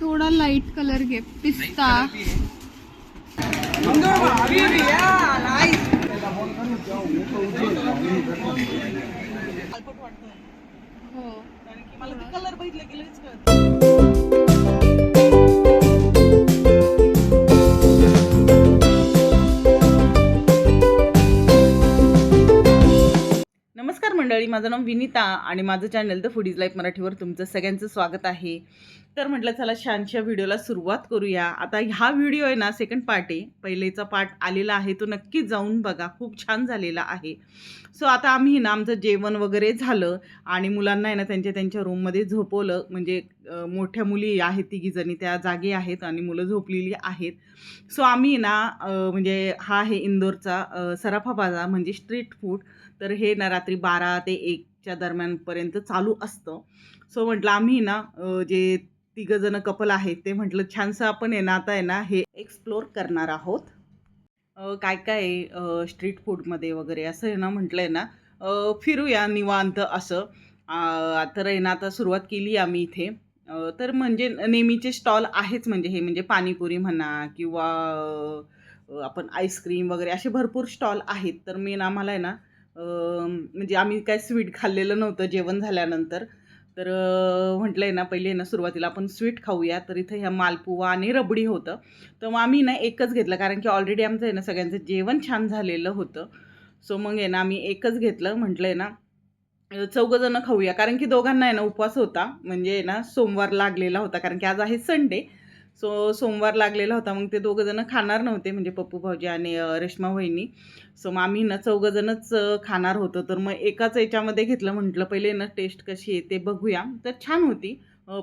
थोडा light colour घे. पिस्ता. हो. कलर बघितलं की लगेच मंडळी माझं नाव विनिता आणि माझं channel the food is life मराठीवर तुमचं सगळ्यांचं स्वागत आहे. तर म्हटलं चला छानशा व्हिडिओला सुरुवात करूया. आता हा व्हिडिओ आहे ना सेकंड पार्ट आहे. पहिलेचा पार्ट आलेला आहे तो नक्की जाऊन बघा. खूप छान झालेला आहे. सो आता आम्ही ना आमचं जेवण वगैरे झालं आणि मुलांना आहे ना त्यांच्या त्यांच्या रूममध्ये झोपवलं. म्हणजे मोठ्या मुली आहेत तिघीजणी त्या जागे आहेत आणि मुलं झोपलेली आहेत. सो आम्ही ना म्हणजे हा आहे इंदोरचा सराफा बाजार म्हणजे स्ट्रीट फूड तर हे ना रात्री बारा ते एकच्या दरम्यानपर्यंत चालू असतं. सो म्हटलं आम्ही ना जे तिघं जण कपल आहेत ते म्हटलं छानसं आपण आहे ना आता आहे ना हे एक्सप्लोर करणार आहोत. काय काय आहे, स्ट्रीट फूडमध्ये वगैरे असं आहे ना म्हटलं आहे ना फिरूया निवांत असं. तर आहे ना आता सुरुवात केली आम्ही इथे. तर म्हणजे नेहमीचे स्टॉल आहेच म्हणजे हे म्हणजे पाणीपुरी म्हणा किंवा आपण आईस्क्रीम वगैरे असे भरपूर स्टॉल आहेत. तर मेन आम्हाला आहे ना म्हणजे आम्ही काय स्वीट खाल्लेलं नव्हतं जेवण झाल्यानंतर. तर म्हटलं आहे ना पहिले आहे ना सुरुवातीला आपण स्वीट खाऊया. तर इथं ह्या मालपुवा आणि रबडी होतं. तर मग आम्ही ना एकच घेतलं कारण की ऑलरेडी आमचं आहे ना सगळ्यांचं जेवण छान झालेलं होतं. सो मग आहे ना आम्ही एकच घेतलं म्हटलं आहे ना चौघंजणं खाऊया. कारण की दोघांना आहे ना उपवास होता. म्हणजे आहे ना सोमवार लागलेला होता कारण की आज आहे संडे सो सोमवार लागलेला होता मग ते दोघंजणं खाणार नव्हते म्हणजे पप्पू भाऊजी आणि रेश्मा वहिनी. सो मग आम्ही ना चौघंजणच खाणार होतो. तर मग एकाच याच्यामध्ये घेतलं म्हटलं पहिले ना टेस्ट कशी आहे ते बघूया. तर छान होती.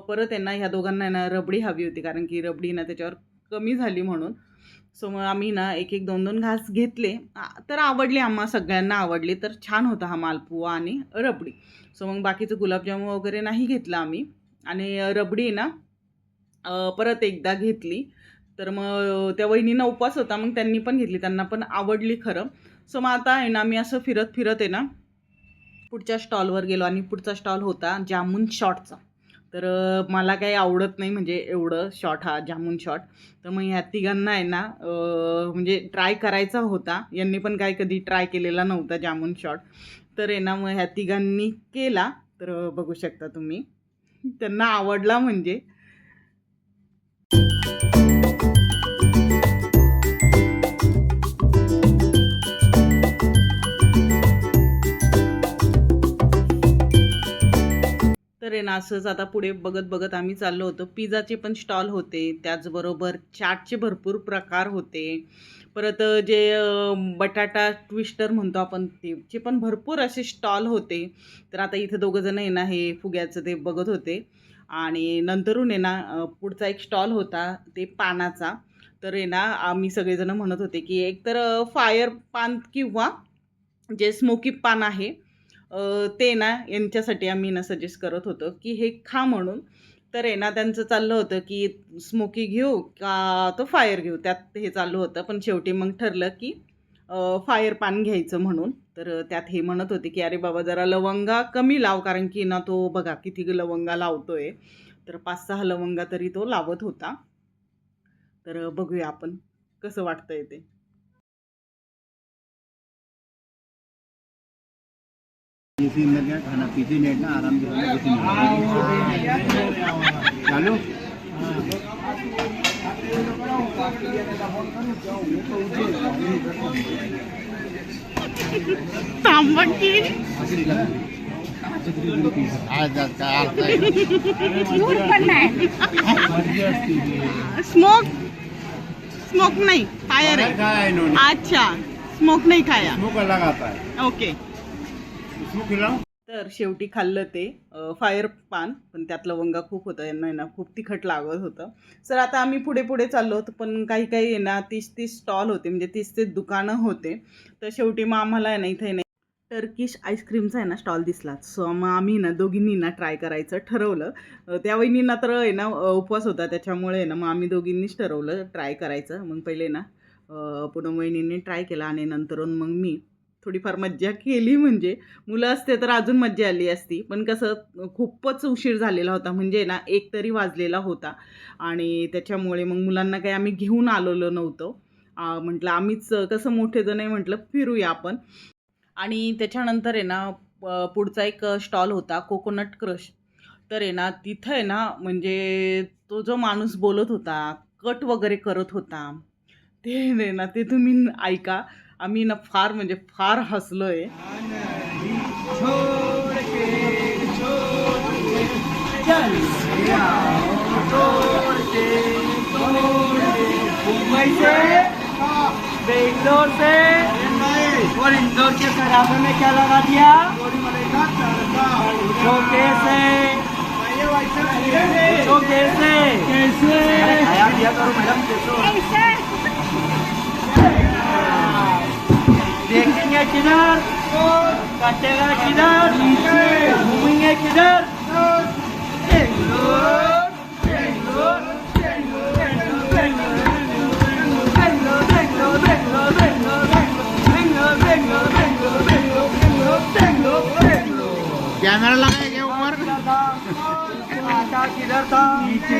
परत त्यांना ह्या दोघांना ना रबडी हवी होती कारण की रबडी ना त्याच्यावर कमी झाली म्हणून. सो मग आम्ही ना एक एक दोन दोन घास घेतले. तर आवडली आम्हा सगळ्यांना आवडले. तर छान होता हा मालपुवा आणि रबडी. सो मग बाकीचं गुलाबजामून वगैरे नाही घेतलं आम्ही. आणि रबडी ना परत एकदा घेतली. तर मग त्या वहिनींना उपवास होता मग त्यांनी पण घेतली. त्यांना पण आवडली खरं. सो मग आता आहे ना मी असं फिरत फिरत आहे ना पुढच्या स्टॉलवर गेलो आणि पुढचा स्टॉल होता जामून शॉटचा. तर मला काही आवडत नाही म्हणजे एवढं शॉट हा जामून शॉट. तर मग ह्या तिघांना आहे ना म्हणजे ट्राय करायचा होता. यांनी पण काय कधी ट्राय केलेला नव्हता जामून शॉट. तर आहे ना मग ह्या तिघांनी केला. तर बघू शकता तुम्ही. त्यांना आवडला म्हणजे. ना असंच आता पुढे बघत बघत आम्ही चाललो होतो. पिझ्झाचे पण स्टॉल होते. त्याचबरोबर चाटचे भरपूर प्रकार होते. परत जे बटाटा ट्विस्टर म्हणतो आपण ते पण भरपूर असे स्टॉल होते. तर आता इथं दोघं जण आहे ना हे फुग्याचं ते बघत होते. आणि नंतरून आहे ना पुढचा एक स्टॉल होता ते पानाचा. तर आहे ना आम्ही सगळेजण म्हणत होते की एक तर फायर पान किंवा जे स्मोकी पान आहे ते ना यांच्यासाठी आम्ही ना सजेस्ट करत होतो की हे खा म्हणून. तर आहे ना त्यांचं चाललं होतं की स्मोकी घेऊ का तो फायर घेऊ? त्यात हे चालू होतं. पण शेवटी मग ठरलं की फायर पान घ्यायचं म्हणून. तर त्यात हे म्हणत होते की अरे बाबा जरा लवंगा कमी लाव कारण की ना तो बघा किती लवंगा लावतो आहे तर पाच सहा लवंगा तरी तो लावत होता. तर बघूया आपण कसं वाटतं आहे ते. इसी में क्या खाना पीछे लेटना आराम से करना, कुछ नहीं चालू? थांबा की। आज आज काय अर्थ आहे? स्मोक। स्मोक नाही फायर काय आहे काय आहे नोनी? अच्छा स्मोक नाही खाया। स्मोक अलग आता है। ओके। स्मोक खिलाओ तर शेवटी खाल्लं ते फायर पान पण त्यात लवंगा खूप होतं यांना आहे ना खूप तिखट लागत होतं. सर आता आम्ही पुढे पुढे चाललो होतो पण काही काही आहे ना तीस तीस स्टॉल होते म्हणजे तीस तीस दुकानं होते. तर शेवटी मग आम्हाला आहे ना इथे नाही टर्किश आईस्क्रीमचा आहे ना स्टॉल दिसला. सो मग आम्ही ना दोघींनी ना ट्राय करायचं ठरवलं. त्या वहिनींना तर आहे ना उपवास होता त्याच्यामुळे ना मग आम्ही दोघींनीच ठरवलं ट्राय करायचं. मग पहिले ना अ, पूनम वहिनींनी ट्राय केला आणि नंतरून मग मी थोडीफार मज्जा केली म्हणजे मुलं असते तर अजून मज्जा आली असती. पण कसं खूपच उशीर झालेला होता. म्हणजे ना एक तरी वाजलेला होता. आणि त्याच्यामुळे मग मुलांना काही आम्ही घेऊन आलेलो नव्हतो. म्हटलं आम्हीच कसं मोठे जण आहे म्हटलं फिरूया आपण. आणि त्याच्यानंतर आहे ना पुढचा एक स्टॉल होता कोकोनट क्रश. तर आहे ना तिथं आहे ना म्हणजे तो जो माणूस बोलत होता कट वगैरे करत होता ते ना ते तुम्ही ऐका. आम्ही ना फार म्हणजे फार बेंगलोर से और इंदौर के सराबे में क्या लगा दिया तो कैसे तो कैसे कैसे आया दिया करो मैडम कैसे कटेगा किधर घूमेंगे किधर बेंगलोर बेंगलोर कैमरा लगाया गया ऊपर किधर था नीचे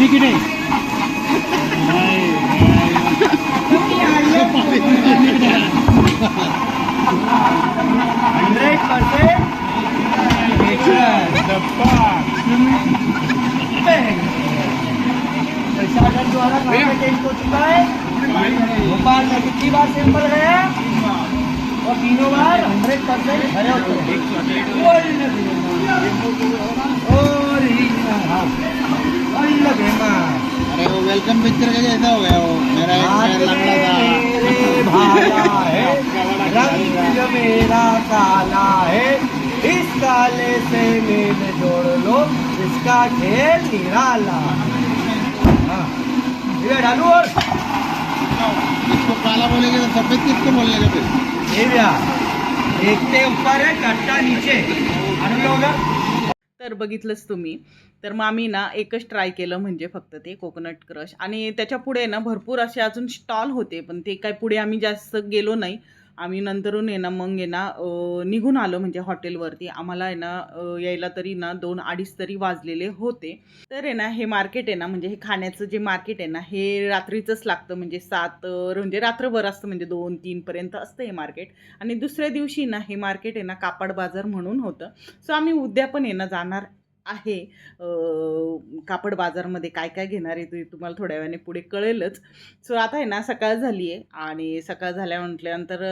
झुकली की नाही। हंड्रेड पर्सेंट प्रशासन द्वारा पे हो चुका है भोपाल में कितनी बार सैंपल गया और तीनों बार हंड्रेड परसेंट हैं अरे वो वेलकम पिक्चर का जैसा हो गया वो। मेरा एक पैर लंगड़ा था। रंग मेरा काला है। इस काले से मेल जोड़ लो इसका खेल निराला। हाँ, ये डालू और। इसको काला बोलेंगे तो सफेद किसको बोलेंगे फिर? ये भैया एक पे ऊपर है कट्टा नीचे। अनुभव होगा तर बघितलंच तुम्ही. तर मग आम्ही ना एकच ट्राय केलं म्हणजे फक्त ते कोकोनट क्रश आणि त्याच्या पुढे ना भरपूर असे अजून स्टॉल होते पण ते काय पुढे आम्ही जास्त गेलो नाही. आम्ही नंतरून आहे ना मग आहे ना निघून आलो म्हणजे हॉटेलवरती आम्हाला आहे ना यायला तरी ना दोन अडीच तरी वाजलेले होते. तर आहे ना हे मार्केट आहे ना म्हणजे हे खाण्याचं जे मार्केट आहे ना हे रात्रीचंच लागतं. म्हणजे सात म्हणजे रात्रभर असतं म्हणजे दोन तीनपर्यंत असतं हे मार्केट आणि दुसऱ्या दिवशी ना हे मार्केट आहे ना कापड बाजार म्हणून होतं. सो आम्ही उद्या पण आहे ना जाणार आहे. कापड बाजारमध्ये काय काय घेणार आहे ते तुम्हाला थोड्या वेळाने पुढे कळेलच. सो आता आहे ना सकाळ झाली आहे आणि सकाळ झाल्या म्हटल्यानंतर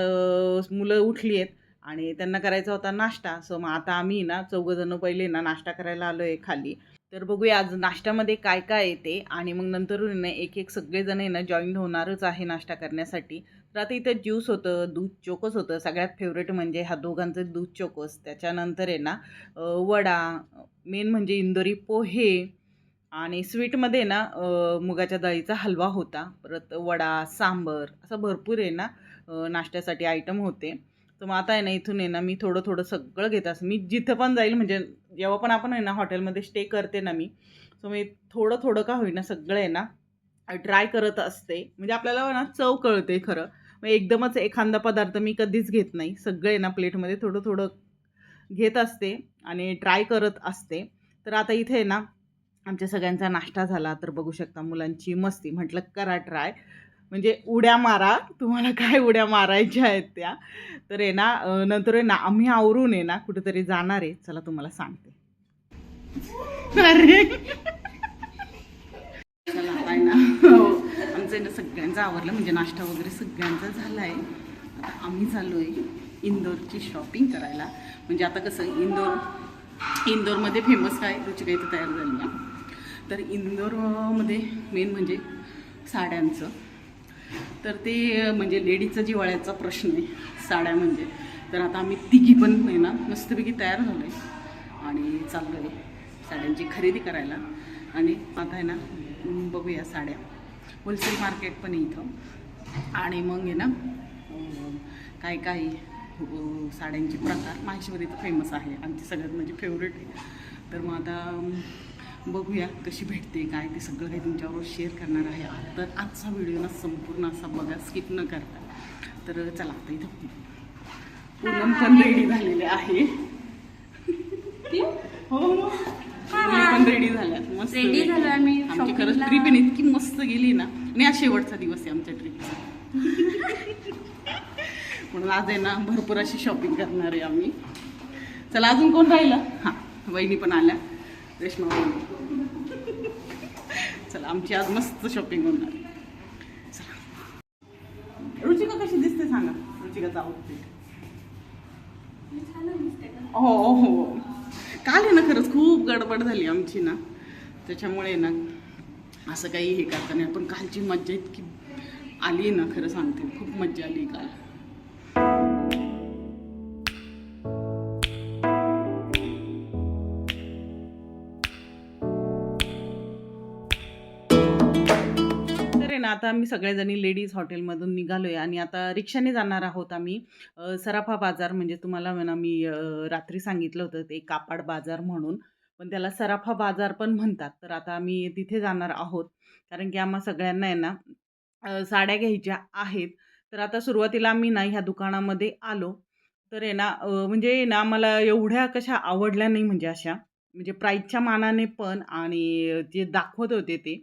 मुलं उठली आहेत आणि त्यांना करायचा होता नाश्ता. सो मग आता आम्ही ना चौघंजणं पहिले ना नाश्ता करायला आलो आहे खाली. तर बघूया आज नाश्त्यामध्ये काय काय येते आणि मग नंतर ना एक एक सगळेजण आहे ना जॉईन होणारच आहे नाश्ता करण्यासाठी. तर आता इथं ज्यूस होतं दूध चोकोस होतं. सगळ्यात फेवरेट म्हणजे ह्या दोघांचं दूध चोकोस. त्याच्यानंतर आहे ना वडा मेन म्हणजे इंदोरी पोहे आणि स्वीटमध्ये ना मुगाच्या डाळीचा हलवा होता. परत वडा सांबर असं भरपूर आहे ना नाश्त्यासाठी आयटम होते. तर मग आता आहे ना इथून आहे ना मी थोडं थोडं सगळं घेत असं मी जिथं पण जाईल म्हणजे जेव्हा पण आपण आहे ना हॉटेलमध्ये स्टे करते ना मी सो मी थोडं थोडं का होईना सगळं आहे ना ट्राय करत असते. म्हणजे आपल्याला ना चव कळते खरं. मग एकदमच एखादा पदार्थ मी कधीच घेत नाही. सगळे ना प्लेटमध्ये थोडं थोडं घेत असते आणि ट्राय करत असते. तर आता इथे आहे ना आमच्या सगळ्यांचा नाश्ता झाला. तर बघू शकता मुलांची मस्ती. म्हटलं करा ट्राय. म्हणजे उड्या मारा तुम्हाला काय उड्या मारायच्या आहेत त्या. तर आहे ना नंतर आहे ना आम्ही आवरून आहे ना कुठेतरी जाणार आहे. चला तुम्हाला सांगते. अरे! चला आता आहे ना. हो, आमचं आहे ना सगळ्यांचं आवरलं. म्हणजे नाश्ता वगैरे सगळ्यांचा झाला आहे आता आम्ही चाललो आहे इंदोरची शॉपिंग करायला. म्हणजे आता कसं इंदोर इंदोरमध्ये फेमस काय? रुचिका इथं तयार झाली आहे तर इंदोरमध्ये मेन म्हणजे साड्यांचं. तर ते म्हणजे लेडीजचा जिवाळ्याचा प्रश्न आहे साड्या म्हणजे तर आता आम्ही तिघी पण आहे ना मस्तपैकी तयार झालो आहे आणि चाललो आहे साड्यांची खरेदी करायला. आणि आता आहे ना बघूया साड्या. होलसेल मार्केट पण आहे इथं. आणि मग आहे ना काय काय साड्यांचे प्रकार. माहेश्वरी तर फेमस आहे. आमची सगळ्यात म्हणजे फेवरेट आहे. तर मग आता बघूया कशी भेटते काय ते सगळं काही तुमच्याबरोबर शेअर करणार आहे. तर आजचा व्हिडिओ ना संपूर्ण असा बघा स्किप न करता. तर चला आता इथं पूनम पण रेडी झालेले आहे. हो हो. पण रेडी झाल्या मस्त. आम्ही आमची खरंच. ट्रिप आहे इतकी मस्त गेली ना. आणि आज शेवटचा दिवस आहे आमच्या ट्रिपचा म्हणून आज आहे ना भरपूर अशी शॉपिंग करणार आहे आम्ही. चला अजून कोण राहिलं? हां वहिनी पण आल्या. रेश्मा चला आमची आज मस्त शॉपिंग होणार. चला. रुचिका कशी दिसते सांगा? रुचिकाचा आउटफिट हो, हो हो. काल आहे ना खरंच खूप गडबड झाली आमची ना. त्याच्यामुळे ना असं काही हे करता नाही. पण कालची मज्जा इतकी आली ना खरं सांगते. खूप मज्जा आली काल. आता आम्ही सगळ्याजणी लेडीज हॉटेलमधून निघालो आहे आणि आता रिक्षाने जाणार आहोत आम्ही. सराफा बाजार म्हणजे तुम्हाला म्हणा मी रात्री सांगितलं होतं ते कापाड बाजार म्हणून. पण त्याला सराफा बाजार पण म्हणतात. तर आता आम्ही तिथे जाणार आहोत. कारण की आम्हा सगळ्यांना आहे ना साड्या घ्यायच्या आहेत. तर आता सुरुवातीला आम्ही ना ह्या दुकानामध्ये आलो. तर आहे ना म्हणजे ना मला एवढ्या कशा आवडल्या नाही म्हणजे अशा. म्हणजे प्राईजच्या मानाने पण आणि जे दाखवत होते ते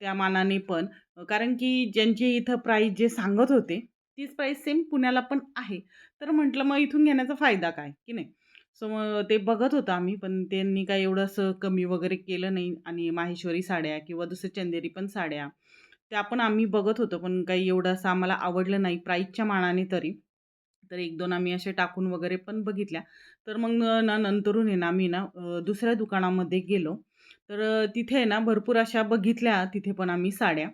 त्या मानाने पण. कारण की ज्यांची इथं प्राईस जे सांगत होते तीच प्राईस सेम पुण्याला पण आहे. तर म्हटलं मग इथून घेण्याचा फायदा काय? की नाही. सो मग ते बघत होतं आम्ही पण त्यांनी काय एवढं असं कमी वगैरे केलं नाही. आणि माहेश्वरी साड्या किंवा दुसऱ्या चंदेरी पण साड्या त्या पण आम्ही बघत होतो. पण काही एवढं असं आम्हाला आवडलं नाही प्राईजच्या मानाने तरी. तर एक दोन आम्ही असे टाकून वगैरे पण बघितल्या. तर मग ना नंतरून आहे ना आम्ही ना दुसऱ्या दुकानामध्ये गेलो. तर तिथे आहे ना भरपूर अशा बघितल्या. तिथे पण आम्ही साड्या.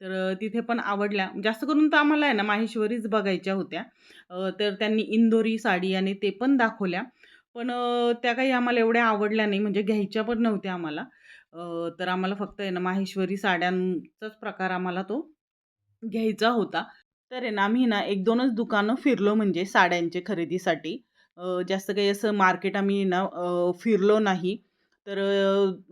तर तिथे पण आवडल्या. जास्त करून तर आम्हाला आहे ना माहेश्वरीच बघायच्या होत्या. तर त्यांनी इंदोरी साडी आणि ते पण दाखवल्या. पण त्या काही आम्हाला एवढ्या आवडल्या नाही म्हणजे घ्यायच्या पण नव्हत्या आम्हाला. तर आम्हाला फक्त आहे ना माहेश्वरी साड्यांचाच प्रकार आम्हाला तो घ्यायचा होता. तर आहे ना आम्ही ना एक दोनच दुकानं फिरलो म्हणजे साड्यांचे खरेदीसाठी. जास्त काही असं मार्केट आम्ही ना फिरलो नाही. तर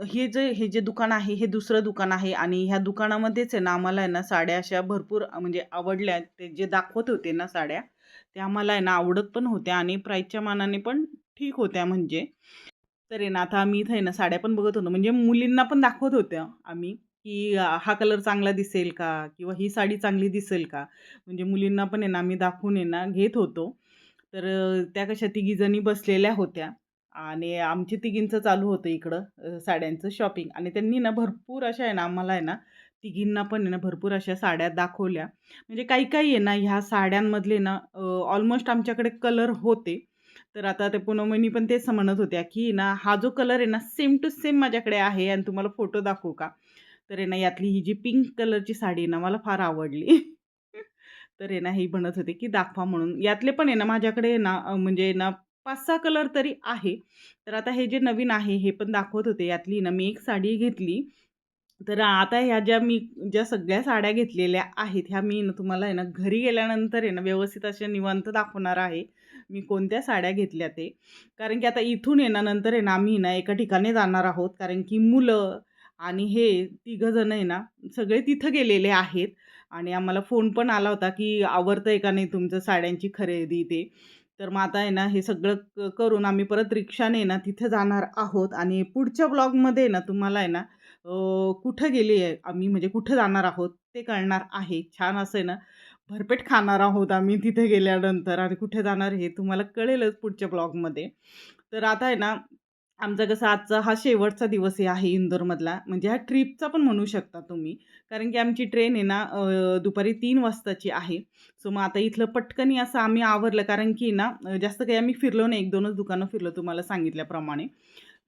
हे जे हे जे दुकान आहे हे दुसरं दुकान आहे आणि ह्या दुकानामध्येच आहे ना आम्हाला आहे ना साड्या अशा भरपूर म्हणजे आवडल्या. ते जे दाखवत होते ना साड्या त्या आम्हाला आहे ना आवडत पण होत्या आणि प्राईजच्या मानाने पण ठीक होत्या म्हणजे. तर आहे ना आता आम्ही इथं आहे ना साड्या पण बघत होतो. म्हणजे मुलींना पण दाखवत होत्या आम्ही की हा कलर चांगला दिसेल का? किंवा ही साडी चांगली दिसेल का? म्हणजे मुलींना पण आहे ना आम्ही दाखवून आहे ना घेत होतो. तर त्या कशा तिघीजणी बसलेल्या होत्या. आणि आमची तिघींचं चालू होतं इकडं साड्यांचं शॉपिंग आणि त्यांनी ना भरपूर अशा आहे ना आम्हाला आहे ना तिघींना पण आहे ना भरपूर अशा साड्या दाखवल्या म्हणजे काही काही आहे ना ह्या साड्यांमधले ना ऑलमोस्ट आमच्याकडे कलर होते तर आता ते पूनमनी पण तेच म्हणत होत्या की ना हा जो कलर आहे ना सेम टू सेम माझ्याकडे आहे आणि तुम्हाला फोटो दाखवू का तर आहे ना यातली ही जी पिंक कलरची साडी आहे ना मला फार आवडली तर आहे ना हे म्हणत होते की दाखवा म्हणून यातले पण आहे ना माझ्याकडे ना म्हणजे ना पाच सहा कलर तरी आहे. तर आता हे जे नवीन आहे हे पण दाखवत होते यातली ना मी एक साडी घेतली. तर आता ह्या ज्या मी ज्या सगळ्या साड्या घेतलेल्या आहेत ह्या मी ना तुम्हाला आहे ना घरी गेल्यानंतर आहे ना व्यवस्थित अशा निवांत दाखवणार आहे मी कोणत्या साड्या घेतल्या ते. कारण की आता इथून येण्यानंतर नंतर आहे ना आम्ही ना एका ठिकाणी जाणार आहोत. कारण की मुलं आणि हे तिघंजणं आहे ना सगळे तिथं गेलेले आहेत. आणि आम्हाला फोन पण आला होता की आवडतं आहे का नाही तुमचं साड्यांची खरेदी ते? तर मग आता आहे ना हे सगळं क- करून आम्ही परत रिक्षाने ना तिथे जाणार आहोत. आणि पुढच्या ब्लॉगमध्ये ना तुम्हाला आहे ना कुठं गेली आहे आम्ही म्हणजे कुठं जाणार आहोत ते कळणार आहे. छान असं आहे ना भरपेट खाणार आहोत आम्ही तिथे गेल्यानंतर. आणि कुठे जाणार हे तुम्हाला कळेलच पुढच्या ब्लॉगमध्ये. तर आता आहे ना आमचा कसं आजचा हा शेवटचा दिवस आहे आहे इंदोरमधला. म्हणजे हा ट्रिपचा पण म्हणू शकता तुम्ही. कारण की आमची ट्रेन आहे ना दुपारी तीन वाजताची आहे. सो मग आता इथलं पटकनी असं आम्ही आवरलं. कारण की ना जास्त काही आम्ही फिरलो नाही. एक दोनच दुकानं फिरलो तुम्हाला सांगितल्याप्रमाणे.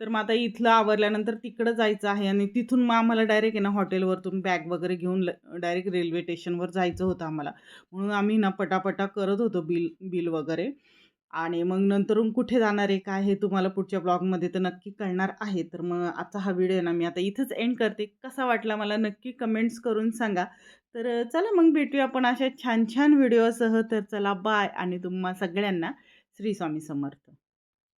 तर मग आता इथलं आवरल्यानंतर तिकडं जायचं आहे आणि तिथून मग आम्हाला डायरेक्ट आहे ना हॉटेलवरतून बॅग वगैरे घेऊन डायरेक्ट रेल्वे स्टेशनवर जायचं होतं आम्हाला. म्हणून आम्ही ना पटापटा करत होतो बिल बिल वगैरे. आणि मग नंतरून कुठे जाणार आहे काय हे तुम्हाला पुढच्या ब्लॉगमध्ये तर नक्की कळणार आहे. तर मग आजचा हा व्हिडिओ ना मी आता इथंच एंड करते. कसा वाटला मला नक्की कमेंट्स करून सांगा. तर चला मग भेटूया आपण अशा छान छान व्हिडिओसह. तर चला बाय आणि तुम्हा सगळ्यांना श्री स्वामी समर्थ.